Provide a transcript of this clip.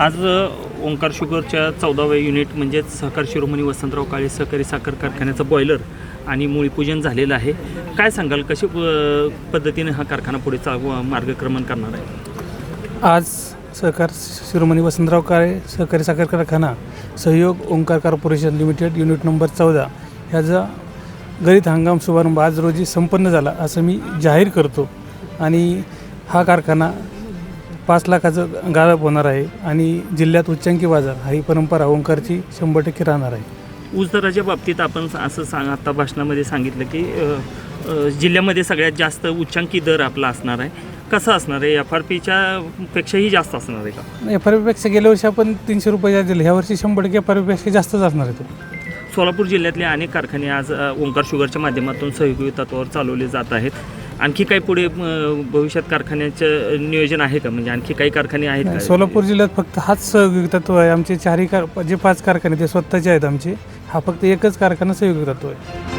आज ओंकार शुगरच्या चौदाव्या युनिट म्हणजेच सहकार शिरोमणी वसंतराव काळे सहकारी साखर कारखान्याचं बॉयलर आणि मूळीपूजन झालेलं आहे. काय सांगाल कशी पद्धतीने हा कारखाना पुढे चा मार्गक्रमण करणार आहे? आज सहकार शिरोमणी वसंतराव काळे सहकारी साखर कारखाना सहयोग Omkar corporation limited unit number चौदा ह्याचा गरीत हंगाम शुभारंभ आज रोजी संपन्न झाला असं मी जाहीर करतो. आणि हा कारखाना पाच लाखाचं गाळप होणार आहे आणि जिल्ह्यात उच्चांकी बाजार हा ही परंपरा ओंकारची शंभर टक्के राहणार आहे. ऊस दराच्या बाबतीत आपण असं सांग आता भाषणामध्ये सांगितलं की अ, अ, जिल्ह्यामध्ये सगळ्यात जास्त उच्चांकी दर आपला असणार आहे. कसं असणार आहे? एफ आर पीच्या पेक्षाही जास्त असणार आहे का? एफ आर पीपेक्षा गेल्या वर्षी आपण तीनशे रुपये दिले. ह्या वर्षी शंभर टक्के एफ आर पीपेक्षा जास्तच असणार आहे तो. सोलापूर जिल्ह्यातले अनेक कारखाने आज अ, ओंकार शुगरच्या माध्यमातून सहयोगी तत्वावर चालवले जात आहेत. आणखी काही पुढे अ, भविष्यात कारखान्याचं नियोजन आहे का? म्हणजे आणखी काही कारखाने आहेत का? सोलापूर जिल्ह्यात फक्त हाच सहयोगी तत्व आहे. आमचे चारही कार जे पाच कारखाने ते स्वतःचे आहेत आमचे. हा फक्त एकच कारखाना सहयोगी तत्व आहे.